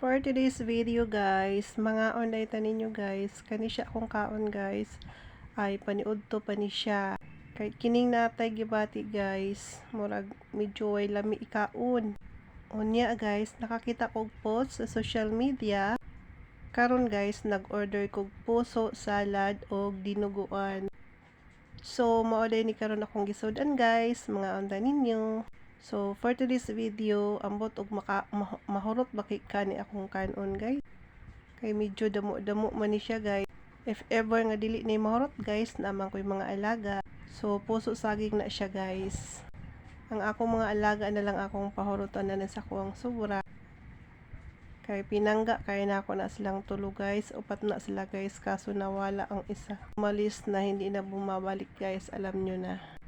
For today's video guys, mga online tanin nyo guys, kani siya akong kaon guys, ay paniud to pani siya. Kay kining natay gibati guys, murag medyo ay lami ikaon. Unya guys, nakakita kog post sa social media. Karon guys, nag-order kog puso, salad o dinuguan. So, maoday ni karon akong gisudan guys, mga onda ninyo. So, for today's video, ambot og maka, ma- mahurot bakit kani akong kanon guys. Kay medyo damo-damo man ni siya guys. If ever nga dili ni mahurot guys, naman ko'y mga alaga. So, puso saging na siya guys. Ang akong mga alaga na lang akong pahurutan na sa kuwang sobra. Kay pinangga kay na ako na silang tulo guys. Upat na sila guys kaso nawala ang isa. Umalis na hindi na bumabalik guys. Alam nyo na.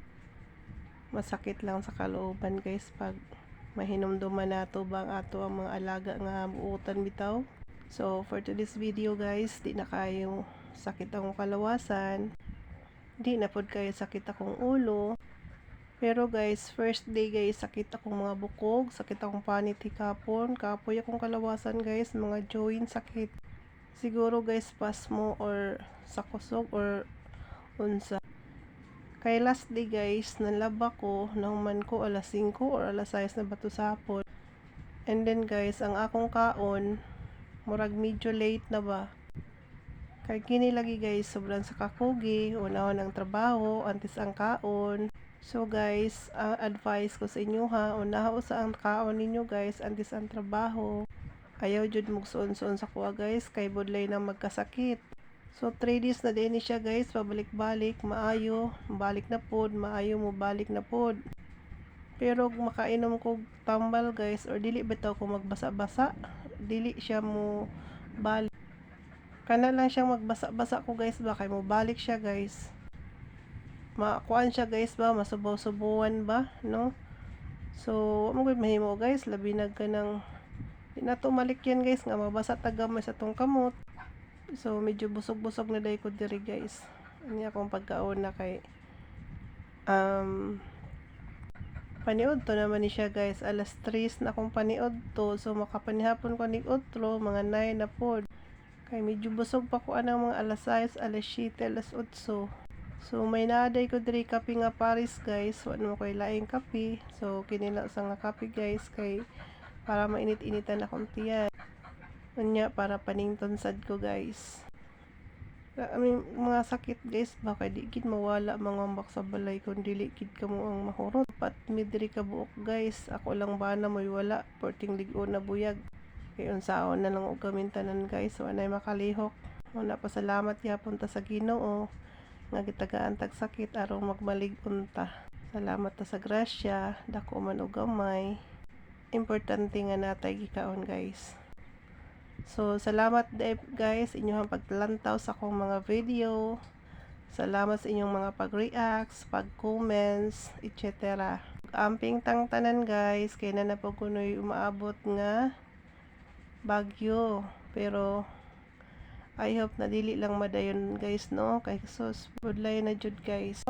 Masakit lang sa kalooban guys pag mahinumduman nato bang ato ang mga alaga nga buutan bitaw. So for today's video guys, di na kayo sakit akong kalawasan. Di na pod kayo sakit akong ulo. Pero guys, first day guys, sakit akong mga bukog, sakit akong panit hikapon, kapoy akong kalawasan guys, mga joint sakit. Siguro guys, pasmo or sa kusog or unsa. Kay last day guys, nalaba ko, nahuman ko alas 5 or alas 6 na bato sa hapon. And then guys, ang akong kaon, murag medyo late na ba. Kay kini lagi guys, sobrang sa kakugi, unahon ang trabaho, antes ang kaon. So guys, ang advice ko sa inyo ha, unaho sa ang kaon ninyo guys, antes ang trabaho. Ayaw jud mugsuon-suon sa kuha guys, kay budlay na magkasakit. So 3 days na din siya guys, pabalik-balik, maayo, balik na pod, maayo mo balik na pod. Pero makainom ko tambal guys, or dili bitaw ko magbasa-basa, dili siya mo balik. Kana lang siyang magbasa-basa ko guys ba, kay mo balik siya guys. Makuan siya guys ba, masubaw-subuan ba, no? So, mo gud mahimo guys, labi nag ka ng di na yan guys, nga mabasa tagamay sa tong kamot. So, medyo busog-busog na day ko diri guys. Ano akong pagkaon na kay um, paniod to naman ni siya guys. Alas 3 na akong paniod to. So, makapanihapon ko ni otro, mga 9 na pod. Kay medyo busog pa ko anang mga alas 6, alas 7, alas 8. So, may naaday ko diri kape nga Paris guys. Wala mo ko'y laing kape. So, kinila sa nga kape guys kay para mainit-initan akong tiyan. Unya para panington sad ko guys. I mean, mga sakit guys, baka di gid mawala mga ambak sa balay kung dili gid ka mo ang mahurot. Pat midri ka buok guys, ako lang ba na mo'y wala, porting ligo na buyag. Kay unsaon na lang og kamintanan guys, so anay makalihok. Una pasalamat yapon ta sa Ginoo nga gitagaan tag sakit aron magmalig unta. Salamat ta sa grasya, dako man og gamay. Importante nga natay gikaon guys. So, salamat guys inyong pagtalantaw sa akong mga video. Salamat sa inyong mga pag-reacts, pag-comments, etc. Amping tang tanan guys, kay na po kunoy umaabot nga bagyo. Pero, I hope na dili lang madayon guys no. Kay sus, budlay na jud guys.